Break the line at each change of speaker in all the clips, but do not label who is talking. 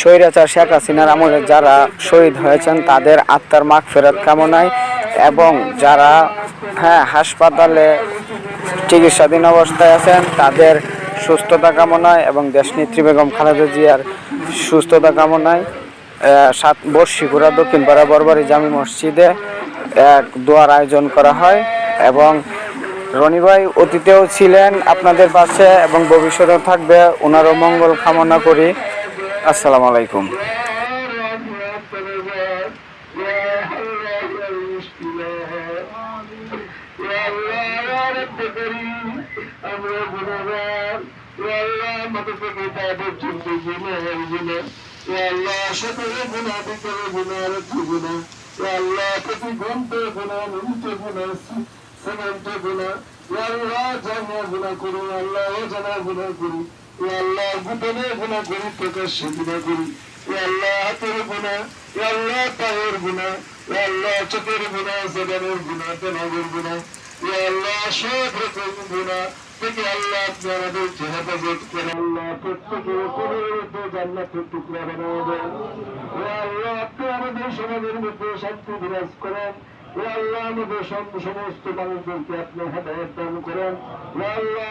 স্বৈরাচার শেখ হাসিনার আমলে যারা শহীদ হয়েছেন, তাদের আত্মার মাগ ফেরত কামনায় এবং যারা হ্যাঁ হাসপাতালে চিকিৎসাধীন অবস্থায় আছেন, তাদের সুস্থতা কামনায় এবং দেশনেত্রী বেগম খালেদা জিয়ার সুস্থতা কামনায় সাত বর্ষিকুড়া দক্ষিণ পাড়া বরবারি জামি মসজিদে এক দোয়ার আয়োজন করা হয় এবং রনি ভাই অতীতেও ছিলেন আপনাদের পাশে এবং ভবিষ্যতেও থাকবে ওনারও মঙ্গল কামনা করি। আসসালামু আলাইকুম
আমরা গুণাগার আল্লাহ তাদের জিন্দগি মেহের গুণা সকলে গুণা আল্লাহ আল্লাহ জানা গুণা করি আল্লাহ জানা গুণা করি আল্লাহ গোপনে গুণা করি, প্রকাশ্যে গুণা করি। আল্লাহ হাতের গুণা আল্লাহ পায়ের গুণা আল্লাহ চোখের গুণা, জবানের গুণা তেনাগের গুণা। আল্লাহ সব রকম গুণা থেকে আল্লাহ আপনি আমাদেরকে হেফাজত করেন। আল্লাহ প্রত্যেকের উপরের জান্নাতের টুকরা দেন। ও আল্লাহ আপনি আমাদের সমাজের মধ্যে শান্তি বিরাজ করেন। ও আল্লাহ আমাদের সমস্ত মানুষদেরকে আপনি হেদায়ত দান করেন। ও আল্লাহ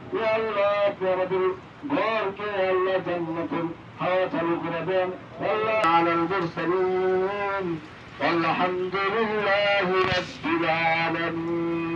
আল্লাহ আপনাদের ঘরকে আল্লাহ জান্নাতুল হাওয়া চালু করে দেন আল্লাহ আলাল মুরসালিন আলহামদুলিল্লাহি রাব্বিল আলামিন